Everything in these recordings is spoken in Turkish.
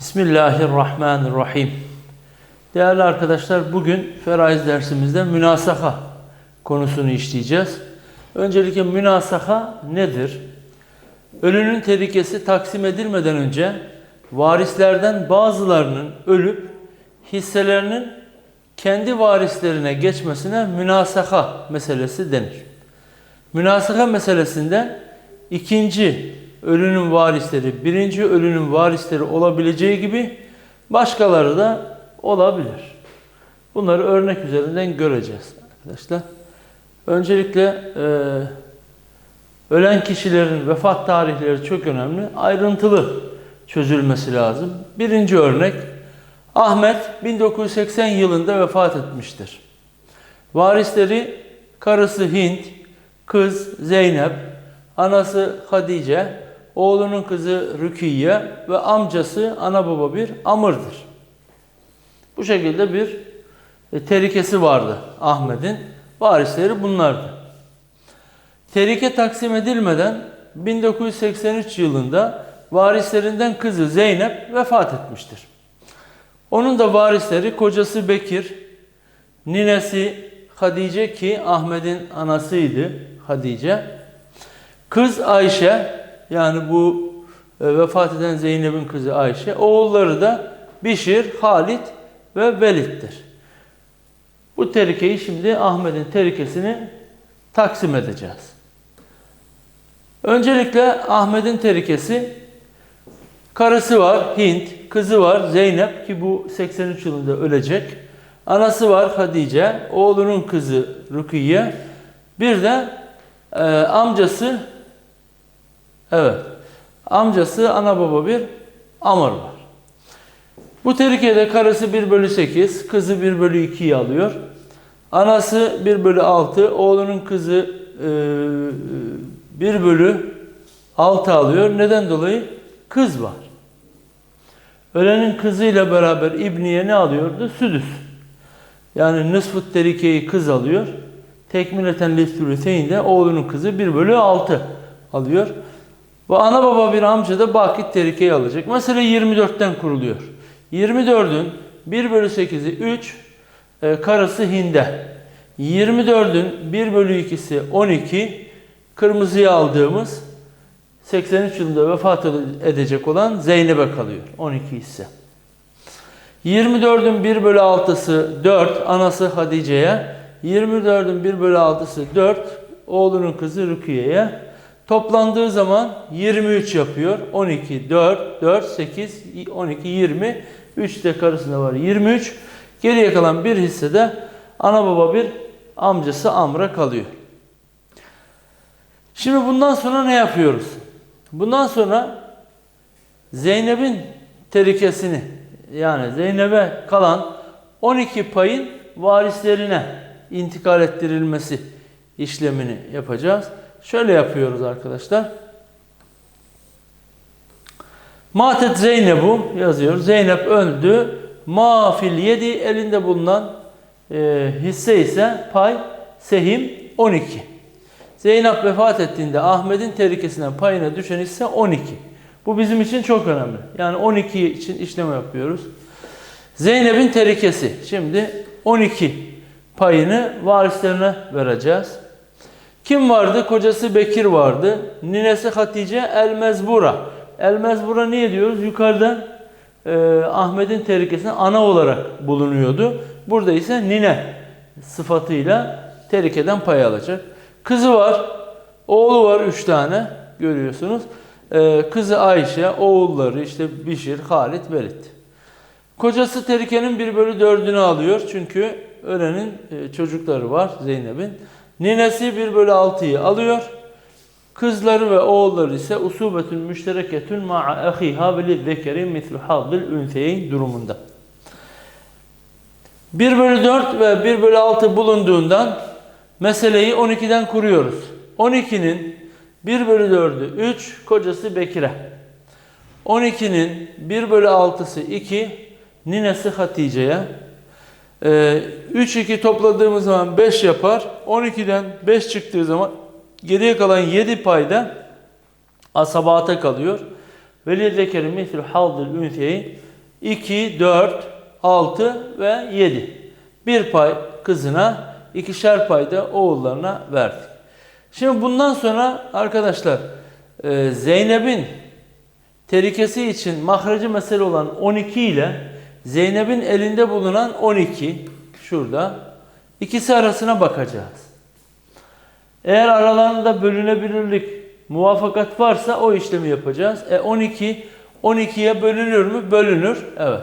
Bismillahirrahmanirrahim. Değerli arkadaşlar bugün feraiz dersimizde münasaka konusunu işleyeceğiz. Öncelikle münasaka nedir? Ölünün terikesi taksim edilmeden önce varislerden bazılarının ölüp hisselerinin kendi varislerine geçmesine münasaka meselesi denir. Münasaka meselesinde ikinci ölünün varisleri, birinci ölünün varisleri olabileceği gibi başkaları da olabilir. Bunları örnek üzerinden göreceğiz arkadaşlar. Öncelikle e, ölen kişilerin vefat tarihleri çok önemli. Ayrıntılı çözülmesi lazım. Birinci örnek Ahmet 1980 yılında vefat etmiştir. Varisleri karısı Hint, kız Zeynep, anası Hadice, oğlunun kızı Rükiye ve amcası ana baba bir Amr'dır. Bu şekilde bir e, terikesi vardı Ahmet'in. Varisleri bunlardı. Terike taksim edilmeden 1983 yılında varislerinden kızı Zeynep vefat etmiştir. Onun da varisleri kocası Bekir, ninesi Hadice ki Ahmet'in anasıydı Hadice. Kız Ayşe yani bu e, vefat eden Zeynep'in kızı Ayşe. Oğulları da Bişir, Halit ve Velid'dir. Bu terikeyi şimdi Ahmet'in terikesini taksim edeceğiz. Öncelikle Ahmet'in terikesi karısı var Hint, kızı var Zeynep ki bu 83 yılında ölecek. Anası var Hadice, oğlunun kızı Rukiye. Bir de e, amcası evet amcası ana baba bir Amr var. Bu terikede karısı 1 bölü 8, kızı 1 bölü 2'yi alıyor. Anası 1 bölü 6, oğlunun kızı e, 1 bölü 6 alıyor. Neden dolayı? Kız var. Ölenin kızıyla beraber İbniye ne alıyordu? Südüs. Yani nısfut terikeyi kız alıyor. Tekmileten listürüseyin de oğlunun kızı 1 bölü 6 alıyor. Ve ana baba bir amca da bakit terikeyi alacak. Mesela 24'ten kuruluyor. 24'ün 1 bölü 8'i 3, e, karısı Hinde. 24'ün 1 bölü 2'si 12, kırmızıya aldığımız 83 yılında vefat edecek olan Zeynep'e kalıyor. 12 ise. 24'ün 1 bölü 6'sı 4, anası Hadice'ye. 24'ün 1 bölü 6'sı 4, oğlunun kızı Rukiye'ye. Toplandığı zaman 23 yapıyor. 12, 4, 4, 8, 12, 20. 3 de karısında var 23. Geriye kalan bir hissede ana baba bir amcası Amr'a kalıyor. Şimdi bundan sonra ne yapıyoruz? Bundan sonra Zeynep'in terikesini yani Zeynep'e kalan 12 payın varislerine intikal ettirilmesi işlemini yapacağız. Şöyle yapıyoruz arkadaşlar. Matet Zeynep'u yazıyor. Zeynep öldü. Mafil yedi elinde bulunan e, hisse ise pay sehim 12. Zeynep vefat ettiğinde Ahmet'in terikesinden payına düşen hisse 12. Bu bizim için çok önemli. Yani 12 için işlem yapıyoruz. Zeynep'in terikesi. Şimdi 12 payını varislerine vereceğiz. Kim vardı? Kocası Bekir vardı. Ninesi Hatice El Mezbura. El Mezbura niye diyoruz? Yukarıda e, Ahmet'in terikesine ana olarak bulunuyordu. Burada ise nine sıfatıyla terikeden pay alacak. Kızı var. Oğlu var üç tane görüyorsunuz. E, kızı Ayşe, oğulları işte Bişir, Halit, Velid. Kocası terikenin bir bölü dördünü alıyor. Çünkü ölenin e, çocukları var Zeynep'in. Ninesi 1 bölü 6'yı alıyor. Kızları ve oğulları ise usubetün müştereketün ma'a ahiha ve lizzekeri mislu hazzil ünseyin durumunda. 1 bölü 4 ve 1 bölü 6 bulunduğundan meseleyi 12'den kuruyoruz. 12'nin 1 bölü 4'ü 3, kocası Bekir'e. 12'nin 1 bölü 6'sı 2, ninesi Hatice'ye. 3 ee, 2 topladığımız zaman 5 yapar. 12'den 5 çıktığı zaman geriye kalan 7 payda asabata kalıyor. Velil zekeri mislü havdil ünseyi 2, 4, 6 ve 7. Bir pay kızına, ikişer pay da oğullarına verdik. Şimdi bundan sonra arkadaşlar e, Zeynep'in terikesi için mahracı mesele olan 12 ile Zeynep'in elinde bulunan 12 şurada ikisi arasına bakacağız. Eğer aralarında bölünebilirlik muvafakat varsa o işlemi yapacağız. E 12 12'ye bölünür mü? Bölünür. Evet.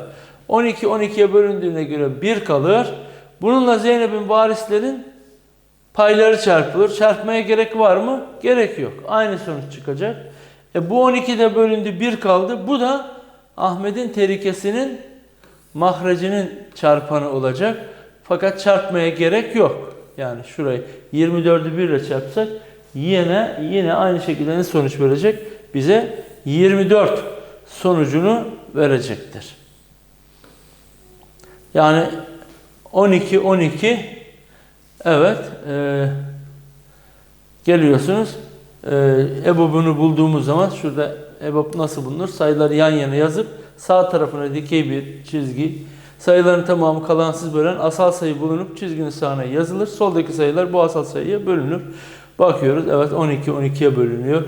12 12'ye bölündüğüne göre 1 kalır. Bununla Zeynep'in varislerin payları çarpılır. Çarpmaya gerek var mı? Gerek yok. Aynı sonuç çıkacak. E bu 12'de bölündü 1 kaldı. Bu da Ahmet'in terikesinin mahracının çarpanı olacak. Fakat çarpmaya gerek yok. Yani şurayı 24'ü 1 ile çarpsak yine yine aynı şekilde ne sonuç verecek? Bize 24 sonucunu verecektir. Yani 12 12 evet e, geliyorsunuz e, EBOB'unu bulduğumuz zaman şurada EBOB nasıl bulunur? Sayıları yan yana yazıp sağ tarafına dikey bir çizgi. Sayıların tamamı kalansız bölen asal sayı bulunup çizginin sağına yazılır. Soldaki sayılar bu asal sayıya bölünür. Bakıyoruz. Evet 12 12'ye bölünüyor.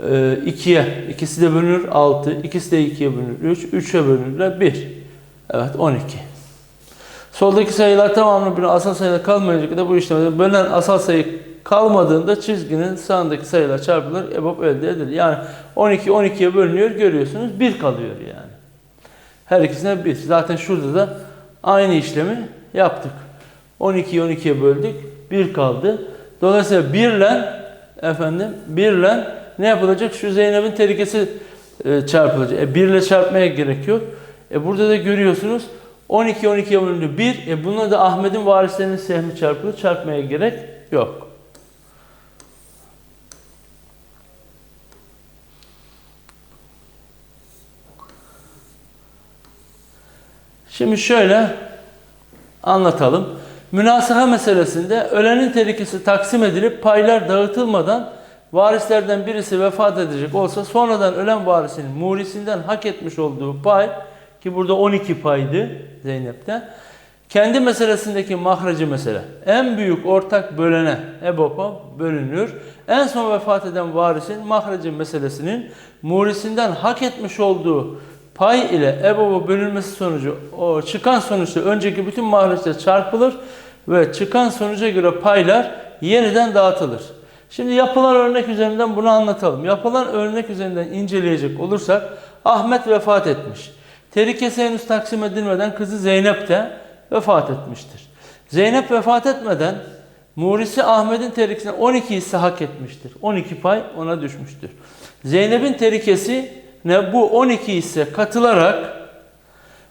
2'ye ikisi de bölünür. 6 ikisi de 2'ye bölünür. 3 3'e bölünürler. 1 evet 12 soldaki sayılar tamamını bir asal sayılar kalmayacak kadar bu işlemde bölen asal sayı kalmadığında çizginin sağındaki sayılar çarpılır EBOB elde edilir. Yani 12 12'ye bölünüyor görüyorsunuz. 1 kalıyor yani her ikisine 1 zaten şurada da aynı işlemi yaptık 12'yi 12'ye böldük 1 kaldı dolayısıyla 1 ile efendim 1 ile ne yapılacak? Şu Zeynep'in terikesi e, çarpılacak. E, 1 ile çarpmaya gerek yok. E, burada da görüyorsunuz 12 12'ye bölündü 1. E, bununla da Ahmet'in varislerinin sehmi çarpılır. Çarpmaya gerek yok. Şimdi şöyle anlatalım. Münasaha meselesinde ölenin terikesi taksim edilip paylar dağıtılmadan varislerden birisi vefat edecek olsa sonradan ölen varisinin murisinden hak etmiş olduğu pay ki burada 12 paydı Zeynep'te kendi meselesindeki mahracı mesele en büyük ortak bölene EBOP'a bölünür. En son vefat eden varisin mahracı meselesinin murisinden hak etmiş olduğu pay ile EBOP'a bölünmesi sonucu o çıkan sonuçta önceki bütün mahreçler çarpılır ve çıkan sonuca göre paylar yeniden dağıtılır. Şimdi yapılan örnek üzerinden bunu anlatalım. Yapılan örnek üzerinden inceleyecek olursak Ahmet vefat etmiş. Terikesi henüz taksim edilmeden kızı Zeynep de vefat etmiştir. Zeynep vefat etmeden Murisi Ahmet'in terikesine 12 hisse hak etmiştir. 12 pay ona düşmüştür. Zeynep'in terikesi ne bu 12 hisse katılarak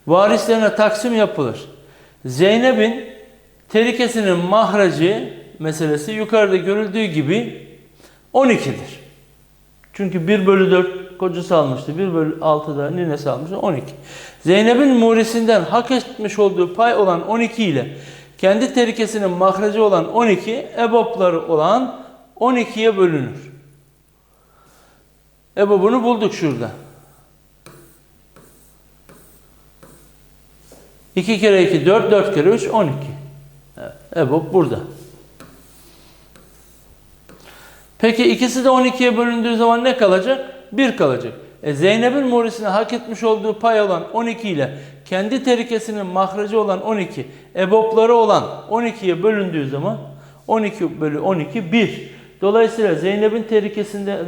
varislerine taksim yapılır. Zeynep'in terikesinin mahracı meselesi yukarıda görüldüğü gibi 12'dir. Çünkü 1 bölü 4 kocası almıştı. 1 bölü 6 da ninesi almıştı. 12. Zeynep'in murisinden hak etmiş olduğu pay olan 12 ile kendi terikesinin mahracı olan 12, ebopları olan 12'ye bölünür. Ebobunu bulduk şurada. 2 kere 2 4, 4 kere 3 12. Evet, EBOB burada. Peki ikisi de 12'ye bölündüğü zaman ne kalacak? 1 kalacak. E Zeynep'in morisine hak etmiş olduğu pay olan 12 ile kendi terikesinin mahracı olan 12, ebopları olan 12'ye bölündüğü zaman 12 bölü 12 1. Dolayısıyla Zeynep'in terikesinde e,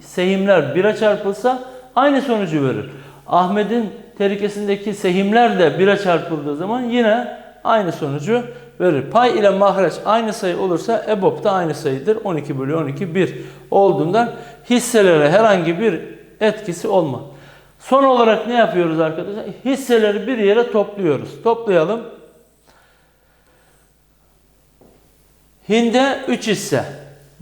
sehimler 1'e çarpılsa aynı sonucu verir. Ahmet'in terikesindeki sehimler de 1'e çarpıldığı zaman yine aynı sonucu verir. Pay ile mahreç aynı sayı olursa EBOB da aynı sayıdır. 12 bölü 12 1 olduğundan hisselere herhangi bir etkisi olmaz. Son olarak ne yapıyoruz arkadaşlar? Hisseleri bir yere topluyoruz. Toplayalım. Hinde 3 hisse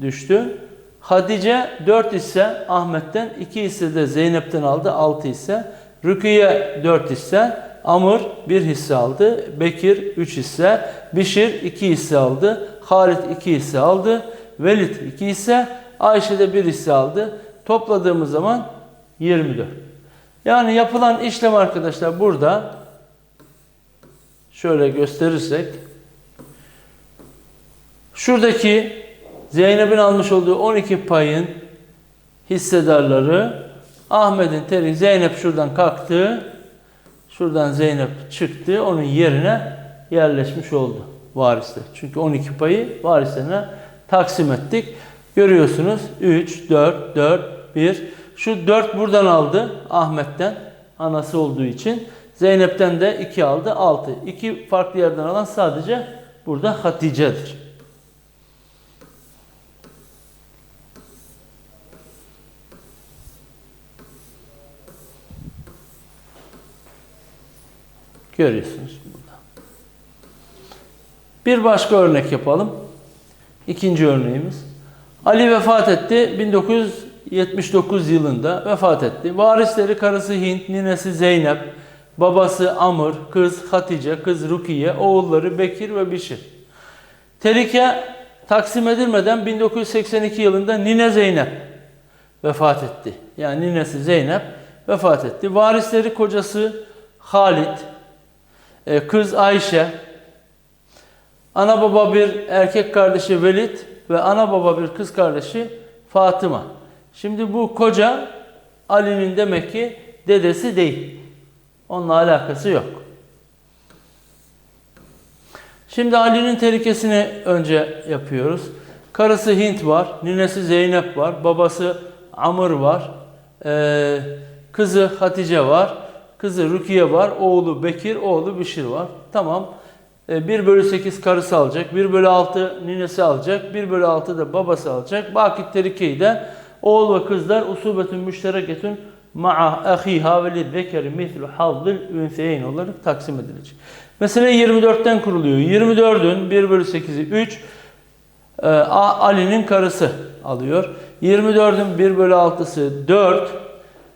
düştü. Hatice 4 hisse Ahmet'ten, 2 hisse de Zeynep'ten aldı 6 hisse. Rüküye 4 hisse, Amr 1 hisse aldı, Bekir 3 hisse, Bişir 2 hisse aldı, Halit 2 hisse aldı, Velid 2 hisse, Ayşe de 1 hisse aldı. Topladığımız zaman 24. Yani yapılan işlem arkadaşlar burada şöyle gösterirsek şuradaki Zeynep'in almış olduğu 12 payın hissedarları Ahmet'in teri Zeynep şuradan kalktı. Şuradan Zeynep çıktı. Onun yerine yerleşmiş oldu varisler. Çünkü 12 payı varislerine taksim ettik. Görüyorsunuz 3, 4, 4, 1. Şu 4 buradan aldı Ahmet'ten anası olduğu için. Zeynep'ten de 2 aldı 6. 2 farklı yerden alan sadece burada Hatice'dir. Görüyorsunuz burada. Bir başka örnek yapalım. İkinci örneğimiz. Ali vefat etti. 1979 yılında vefat etti. Varisleri karısı Hint, ninesi Zeynep, babası Amr, kız Hatice, kız Rukiye, oğulları Bekir ve Bişir. Terike taksim edilmeden 1982 yılında nine Zeynep vefat etti. Yani ninesi Zeynep vefat etti. Varisleri kocası Halit, kız Ayşe, ana baba bir erkek kardeşi Velid ve ana baba bir kız kardeşi Fatıma. Şimdi bu koca Ali'nin demek ki dedesi değil. Onunla alakası yok. Şimdi Ali'nin terikesini önce yapıyoruz. Karısı Hint var, ninesi Zeynep var, babası Amr var, ee, kızı Hatice var, kızı Rukiye var, oğlu Bekir, oğlu Bişir var. Tamam. E, 1 bölü 8 karısı alacak, 1 bölü 6 ninesi alacak, 1 bölü 6 da babası alacak. Baki terikeyi de oğul ve kızlar usubetün müştereketün ma'a ahiha ve lizzekeri mislu hazzil ünseyin olarak taksim edilecek. Mesele 24'ten kuruluyor. 24'ün 1 bölü 8'i 3 e, Ali'nin karısı alıyor. 24'ün 1 bölü 6'sı 4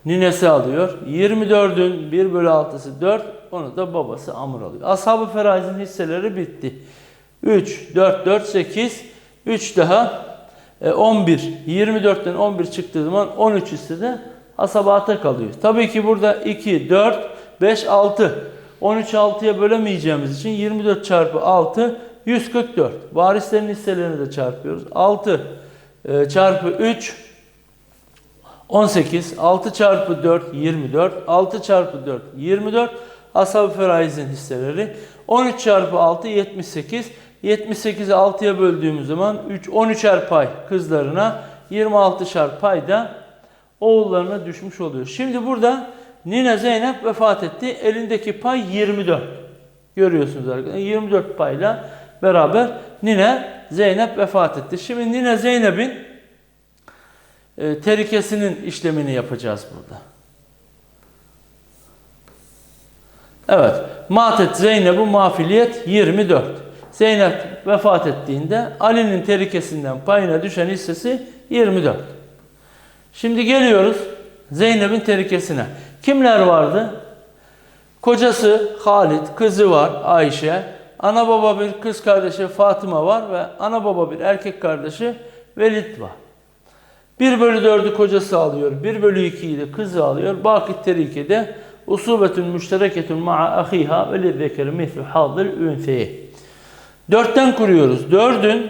ninesi alıyor. 24'ün 1 bölü 6'sı 4 onu da babası Amr alıyor. Ashab-ı Feraiz'in hisseleri bitti. 3, 4, 4, 8 3 daha e, 11. 24'ten 11 çıktığı zaman 13 hisse de asabata kalıyor. Tabii ki burada 2, 4, 5, 6. 13 6'ya bölemeyeceğimiz için 24 çarpı 6 144. Varislerin hisselerini de çarpıyoruz. 6 e, çarpı 3 18, 6 çarpı 4 24, 6 çarpı 4 24 Ashab-ı Feraiz'in hisseleri. 13 çarpı 6 78, 78'i 6'ya böldüğümüz zaman 3 13'er pay kızlarına, 26'şer pay da oğullarına düşmüş oluyor. Şimdi burada Nine Zeynep vefat etti. Elindeki pay 24. Görüyorsunuz arkadaşlar. 24 payla beraber Nine Zeynep vefat etti. Şimdi Nine Zeynep'in e, terikesinin işlemini yapacağız burada. Evet. Matet Zeynep'u mafiliyet 24. Zeynep vefat ettiğinde Ali'nin terikesinden payına düşen hissesi 24. Şimdi geliyoruz Zeynep'in terikesine. Kimler vardı? Kocası Halit, kızı var Ayşe, ana baba bir kız kardeşi Fatıma var ve ana baba bir erkek kardeşi Velid var. 1 bölü 4'ü kocası alıyor. 1 bölü 2'yi de kızı alıyor. Baki terikede usubetün müştereketün ma'a ahiha ve lizzekeri mislu hazzil ünseyi. 4'ten kuruyoruz. 4'ün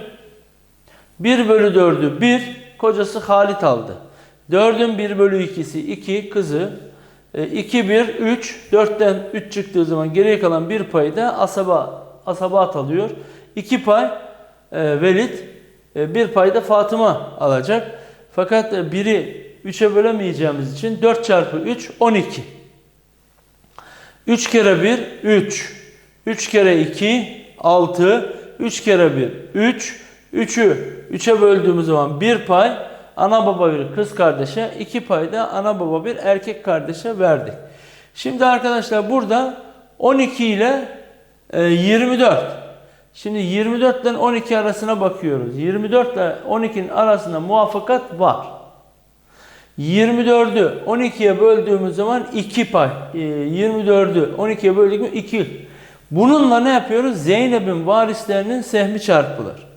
1 bölü 4'ü 1 kocası Halit aldı. 4'ün 1 bölü 2'si 2 kızı 2 1 3 4'ten 3 çıktığı zaman geriye kalan bir payı da asaba asabat alıyor. 2 pay e, Velid, e, bir pay da Fatıma alacak. Fakat e, biri 3'e bölemeyeceğimiz için 4 çarpı 3 12. 3 kere 1 3. 3 kere 2 6. 3 kere 1 3. 3'ü 3'e böldüğümüz zaman bir pay ana baba bir kız kardeşe, iki pay da ana baba bir erkek kardeşe verdik. Şimdi arkadaşlar burada 12 ile e, 24. Şimdi 24 ile 12 arasına bakıyoruz. 24 ile 12'nin arasında muvaffakat var. 24'ü 12'ye böldüğümüz zaman 2 pay. E, 24'ü 12'ye böldüğümüz 2. Bununla ne yapıyoruz? Zeynep'in varislerinin sehmi çarpılır.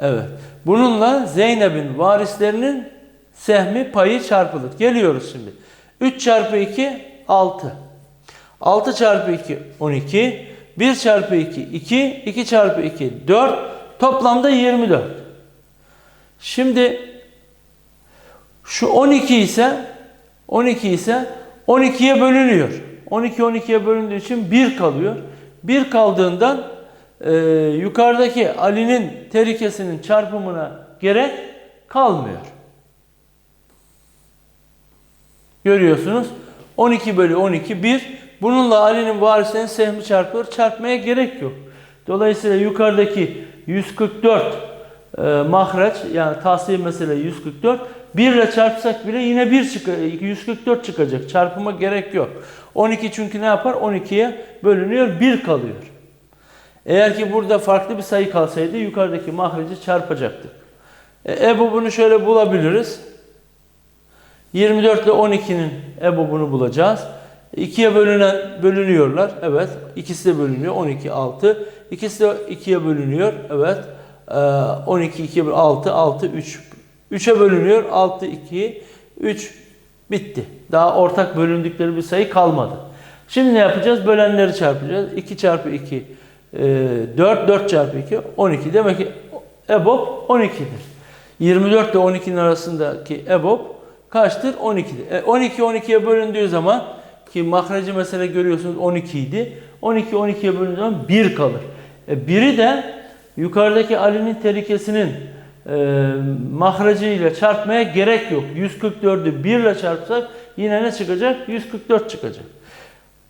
Evet. Bununla Zeynep'in varislerinin sehmi payı çarpılır. Geliyoruz şimdi. 3 çarpı 2 6. 6 çarpı 2 12. 1 çarpı 2 2. 2 çarpı 2 4. Toplamda 24. Şimdi şu 12 ise 12 ise 12'ye bölünüyor. 12 12'ye bölündüğü için 1 kalıyor. 1 kaldığından e, yukarıdaki Ali'nin terikesinin çarpımına gerek kalmıyor. Görüyorsunuz. 12 bölü 12 1. Bununla Ali'nin varisinin sehmi çarpılır. Çarpmaya gerek yok. Dolayısıyla yukarıdaki 144 e, mahreç yani tahsil mesele 144 1 ile çarpsak bile yine 1 çık 144 çıkacak. Çarpıma gerek yok. 12 çünkü ne yapar? 12'ye bölünüyor 1 kalıyor. Eğer ki burada farklı bir sayı kalsaydı yukarıdaki mahreci çarpacaktık. E, EBOB'unu şöyle bulabiliriz. 24 ile 12'nin EBOB'unu bulacağız. 2'ye bölünen, bölünüyorlar. Evet. İkisi de bölünüyor. 12, 6. İkisi de 2'ye bölünüyor. Evet. Ee, 12, 2'ye 6, 6, 3. 3'e bölünüyor. 6, 2, 3. Bitti. Daha ortak bölündükleri bir sayı kalmadı. Şimdi ne yapacağız? Bölenleri çarpacağız. 2 çarpı 2, e, 4, 4 çarpı 2, 12. Demek ki EBOB 12'dir. 24 ile 12'nin arasındaki EBOB kaçtır? 12'dir. E, 12 12'ye bölündüğü zaman ki mahreci mesele görüyorsunuz 12 idi. 12 12'ye bölündüğü zaman 1 kalır. E, biri de yukarıdaki Ali'nin terikesinin e, mahreci ile çarpmaya gerek yok. 144'ü 1 ile çarpsak yine ne çıkacak? 144 çıkacak.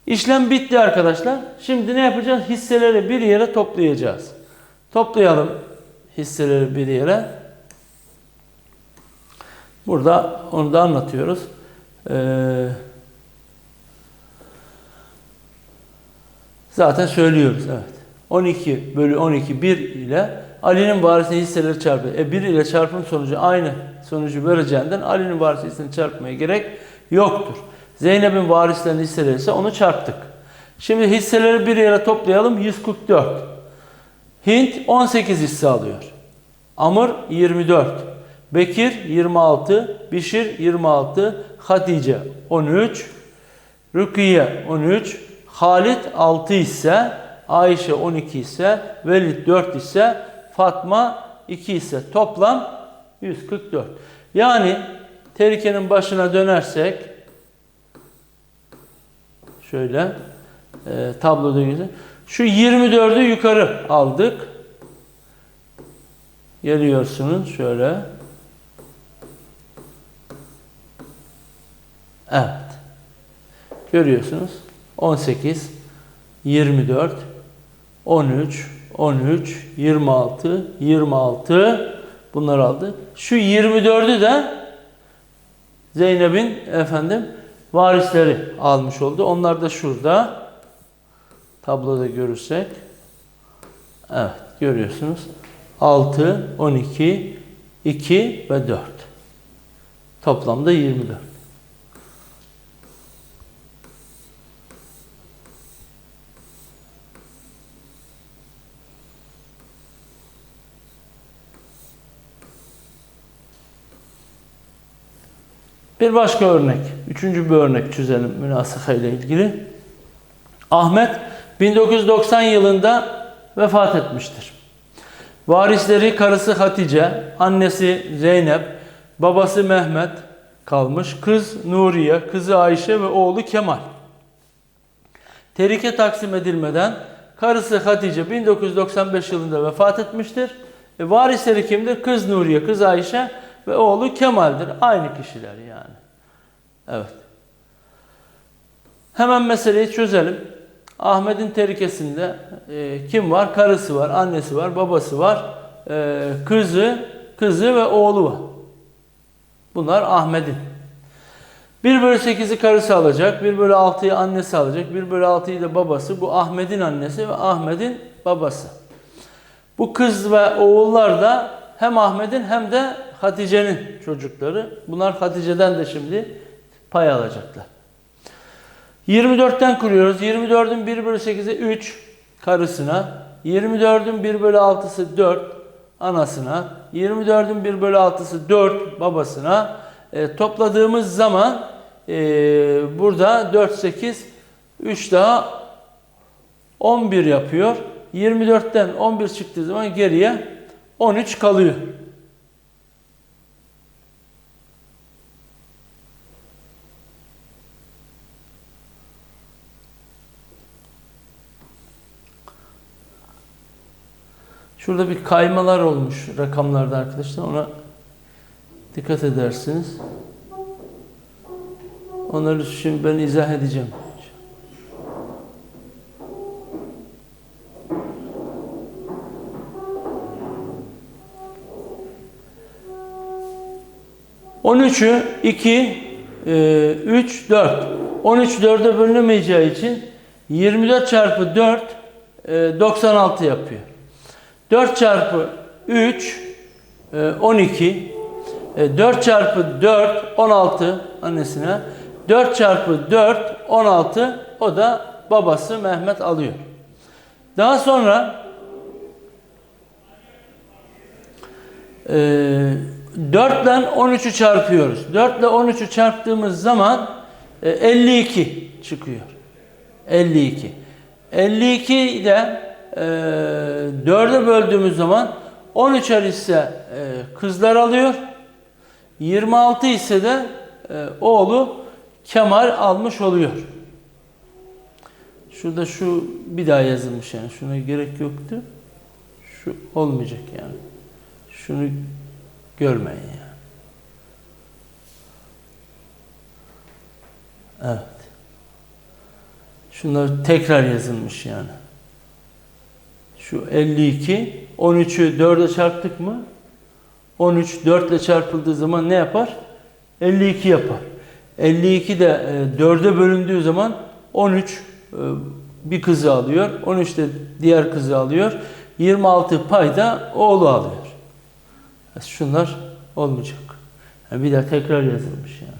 İşlem bitti arkadaşlar. Şimdi ne yapacağız? Hisseleri bir yere toplayacağız. Toplayalım hisseleri bir yere. Burada onu da anlatıyoruz. Ee, zaten söylüyoruz evet. 12 bölü 12 1 ile Ali'nin varisi hisseleri çarpı. E 1 ile çarpım sonucu aynı sonucu vereceğinden Ali'nin varisi hissesini çarpmaya gerek yoktur. Zeynep'in varislerinin hisseleri ise onu çarptık. Şimdi hisseleri bir yere toplayalım 144. Hint 18 hisse alıyor. Amr 24. Bekir 26, Bişir 26, Hatice 13, Rukiye 13, Halit 6 ise, Ayşe 12 ise, Velid 4 ise, Fatma 2 ise toplam 144. Yani terikenin başına dönersek şöyle e, tabloda güzel. Şu 24'ü yukarı aldık. Geliyorsunuz şöyle. Evet. Görüyorsunuz. 18, 24, 13, 13, 26, 26 bunlar aldı. Şu 24'ü de Zeynep'in efendim varisleri almış oldu. Onlar da şurada. Tabloda görürsek. Evet görüyorsunuz. 6, 12, 2 ve 4. Toplamda 24. Bir başka örnek, üçüncü bir örnek çözelim münasıha ile ilgili. Ahmet 1990 yılında vefat etmiştir. Varisleri karısı Hatice, annesi Zeynep, babası Mehmet kalmış, kız Nuriye, kızı Ayşe ve oğlu Kemal. Terike taksim edilmeden karısı Hatice 1995 yılında vefat etmiştir. E, varisleri kimdir? Kız Nuriye, kız Ayşe ve oğlu Kemal'dir. Aynı kişiler yani. Evet. Hemen meseleyi çözelim. Ahmet'in terikesinde e, kim var? Karısı var, annesi var, babası var, e, kızı, kızı ve oğlu var. Bunlar Ahmet'in. 1 bölü 8'i karısı alacak, 1 bölü 6'yı annesi alacak, 1 bölü 6'yı da babası. Bu Ahmet'in annesi ve Ahmet'in babası. Bu kız ve oğullar da hem Ahmet'in hem de Hatice'nin çocukları. Bunlar Hatice'den de şimdi pay alacaklar. 24'ten kuruyoruz. 24'ün 1 bölü 8'i 3 karısına. 24'ün 1 bölü 6'sı 4 anasına. 24'ün 1 bölü 6'sı 4 babasına. E, topladığımız zaman e, burada 4, 8, 3 daha 11 yapıyor. 24'ten 11 çıktığı zaman geriye 13 kalıyor. Şurada bir kaymalar olmuş rakamlarda arkadaşlar. Ona dikkat edersiniz. Onları şimdi ben izah edeceğim. On üçü 2, 3, 4. 13 4'e bölünemeyeceği için 24 çarpı 4 e, 96 yapıyor. 4 çarpı 3 e, 12. E, 4 çarpı 4 16 annesine. 4 çarpı 4 16 o da babası Mehmet alıyor. Daha sonra e, 4 ile 13'ü çarpıyoruz. 4 ile 13'ü çarptığımız zaman e, 52 çıkıyor. 52. 52 ile e, 4'e böldüğümüz zaman 13'er ise e, kızlar alıyor. 26 ise de e, oğlu Kemal almış oluyor. Şurada şu bir daha yazılmış yani. Şuna gerek yoktu. Şu olmayacak yani. Şunu görmeyin yani. Evet. Şunlar tekrar yazılmış yani. Şu 52, 13'ü 4'e çarptık mı? 13 4 ile çarpıldığı zaman ne yapar? 52 yapar. 52 de e, 4'e bölündüğü zaman 13 e, bir kızı alıyor. 13 de diğer kızı alıyor. 26 pay da oğlu alıyor. Şunlar olmayacak. Yani bir daha tekrar yazılmış yani.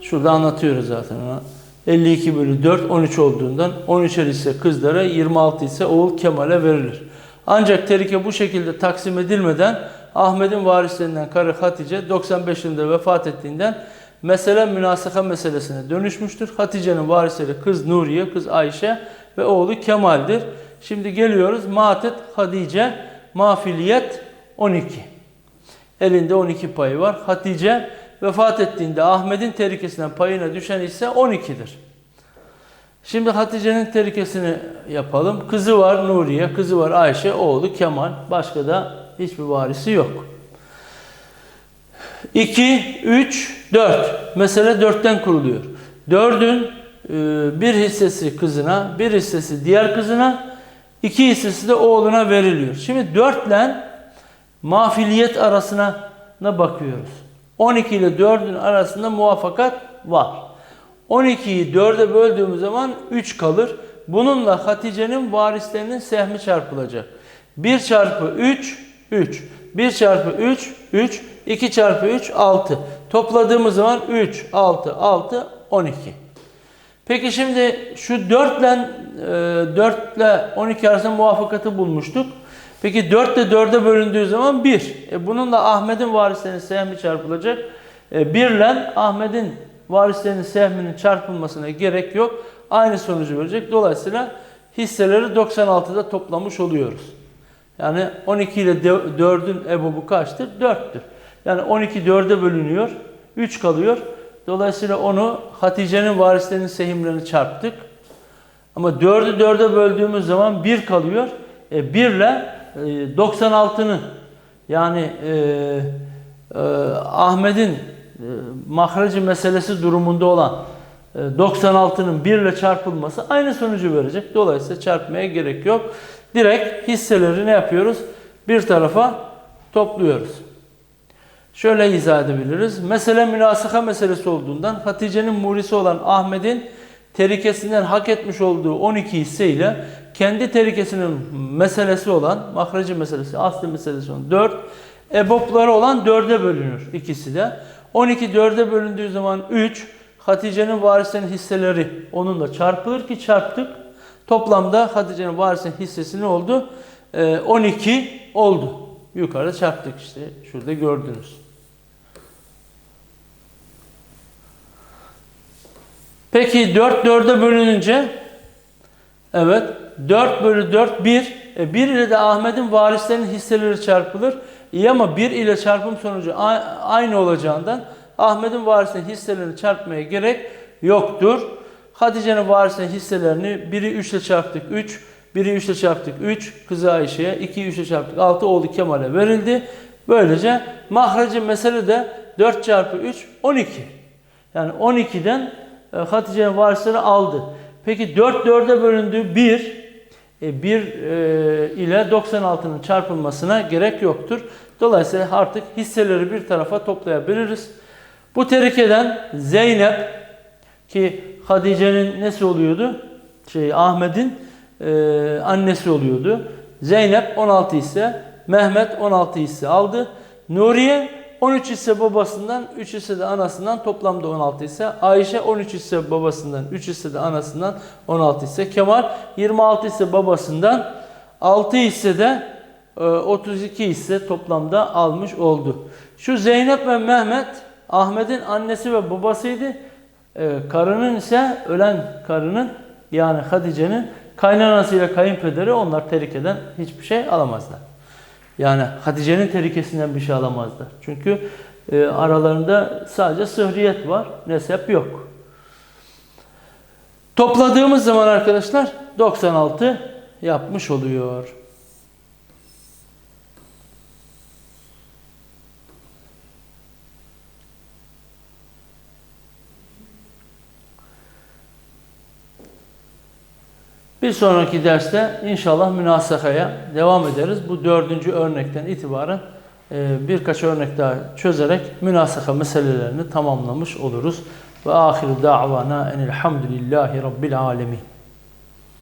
Şurada anlatıyoruz zaten ona. 52 bölü 4 13 olduğundan 13'er ise kızlara 26 ise oğul Kemal'e verilir. Ancak terike bu şekilde taksim edilmeden Ahmet'in varislerinden karı Hatice 95 yılında vefat ettiğinden mesele münasaka meselesine dönüşmüştür. Hatice'nin varisleri kız Nuriye, kız Ayşe ve oğlu Kemal'dir. Şimdi geliyoruz Matet Hatice mafiliyet 12. Elinde 12 payı var. Hatice vefat ettiğinde Ahmet'in terikesinden payına düşen ise 12'dir. Şimdi Hatice'nin terikesini yapalım. Kızı var Nuriye, kızı var Ayşe, oğlu Kemal. Başka da hiçbir varisi yok. 2, 3, 4. Mesele 4'ten kuruluyor. 4'ün e, bir hissesi kızına, bir hissesi diğer kızına, iki hissesi de oğluna veriliyor. Şimdi 4 ile mafiliyet arasına bakıyoruz. 12 ile 4'ün arasında muvaffakat var. 12'yi 4'e böldüğümüz zaman 3 kalır. Bununla Hatice'nin varislerinin sehmi çarpılacak. 1 çarpı 3, 3. 1 çarpı 3, 3. 2 çarpı 3, 6. Topladığımız zaman 3, 6, 6, 12. Peki şimdi şu 4 ile 4 ile 12 arasında muvaffakatı bulmuştuk. Peki 4 ile 4'e bölündüğü zaman 1. E bununla Ahmet'in varislerinin sehmi çarpılacak. E 1 ile Ahmet'in varislerinin sehminin çarpılmasına gerek yok. Aynı sonucu verecek. Dolayısıyla hisseleri 96'da toplamış oluyoruz. Yani 12 ile 4'ün ebubu kaçtır? 4'tür. Yani 12 4'e bölünüyor. 3 kalıyor. Dolayısıyla onu Hatice'nin varislerinin sehimlerini çarptık. Ama 4'ü 4'e böldüğümüz zaman 1 kalıyor. E 1 ile 96'nın yani e, e, Ahmet'in e, mahracı meselesi durumunda olan e, 96'nın 1 ile çarpılması aynı sonucu verecek. Dolayısıyla çarpmaya gerek yok. Direkt hisseleri ne yapıyoruz? Bir tarafa topluyoruz. Şöyle izah edebiliriz. Mesele münasaka meselesi olduğundan Hatice'nin murisi olan Ahmet'in terikesinden hak etmiş olduğu 12 hisse ile kendi terikesinin meselesi olan, mahracı meselesi, asli meselesi olan 4, ebopları olan 4'e bölünür ikisi de. 12 4'e bölündüğü zaman 3, Hatice'nin varislerinin hisseleri onunla çarpılır ki çarptık. Toplamda Hatice'nin varisinin hissesi ne oldu? Ee, 12 oldu. Yukarı çarptık işte. Şurada gördünüz. Peki 4 4'e bölününce evet 4 bölü 4 1 e, 1 ile de Ahmet'in varislerinin hisseleri çarpılır. İyi ama 1 ile çarpım sonucu aynı olacağından Ahmet'in varislerinin hisselerini çarpmaya gerek yoktur. Hatice'nin varislerinin hisselerini 1'i 3 ile çarptık 3, 1'i 3 ile çarptık 3, kızı Ayşe'ye 2'yi 3 ile çarptık 6 oldu Kemal'e verildi. Böylece mahreci mesele de 4 çarpı 3 12. Yani 12'den e, Hatice'nin varisleri aldı. Peki 4 4'e bölündü 1. E, 1 e, ile 96'nın çarpılmasına gerek yoktur. Dolayısıyla artık hisseleri bir tarafa toplayabiliriz. Bu terikeden Zeynep ki Hatice'nin nesi oluyordu? Şey Ahmet'in e, annesi oluyordu. Zeynep 16 hisse, Mehmet 16 hisse aldı. Nuriye 13 hisse babasından, 3 hisse de anasından toplamda 16 hisse. Ayşe 13 hisse babasından, 3 hisse de anasından 16 hisse. Kemal 26 hisse babasından, 6 hisse de e, 32 hisse toplamda almış oldu. Şu Zeynep ve Mehmet Ahmet'in annesi ve babasıydı. E, karının ise ölen karının yani Hatice'nin kaynanasıyla kayınpederi onlar terikeden hiçbir şey alamazlar. Yani Hatice'nin terikesinden bir şey alamazlar. Çünkü e, aralarında sadece sıhriyet var, nesep yok. Topladığımız zaman arkadaşlar 96 yapmış oluyor. Bir sonraki derste inşallah münasakaya devam ederiz. Bu dördüncü örnekten itibaren e, birkaç örnek daha çözerek münasaka meselelerini tamamlamış oluruz. Ve ahiru da'vana enilhamdülillahi rabbil alemin.